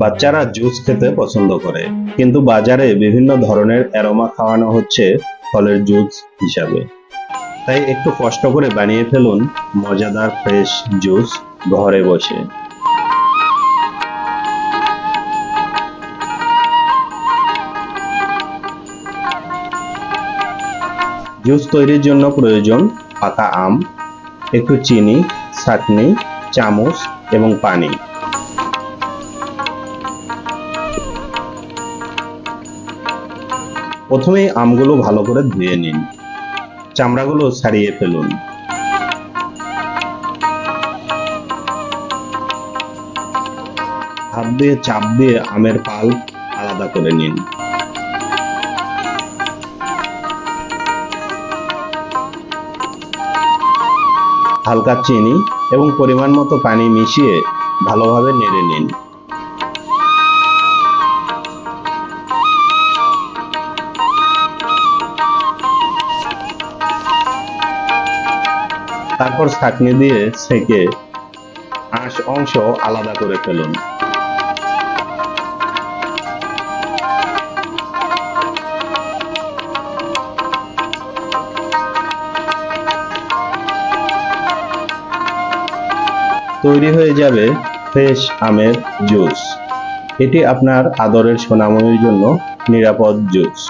বাচ্চারা জুস খেতে পছন্দ করে। কিন্তু বাজারে বিভিন্ন ধরনের অ্যারোমা খাওয়ানো হচ্ছে ফলের জুস হিসাবে। তাই একটু কষ্ট করে বানিয়ে ফেলুন মজাদার ফ্রেশ জুস ঘরে বসে। জুস তৈরির জন্য প্রয়োজন পাকা আম, একটু চিনি, ছাঁকনি, চামচ এবং পানি। প্রথমেই আমগুলো ভালো করে ধুয়ে নিন। চামড়াগুলো ছাড়িয়ে ফেলুন। হাত দিয়ে চাপ দিয়ে আমের পাল্প আলাদা করে নিন। হালকা চিনি এবং পরিমাণ মতো পানি মিশিয়ে ভালোভাবে নেড়ে নিন। তারপর ছাঁকনি দিয়ে সেকে আঁশ অংশ আলাদা করে ফেলুন। তৈরি হয়ে যাবে ফ্রেশ আমের জুস। এটি আপনার আদরের সোনামণির জন্য নিরাপদ জুস।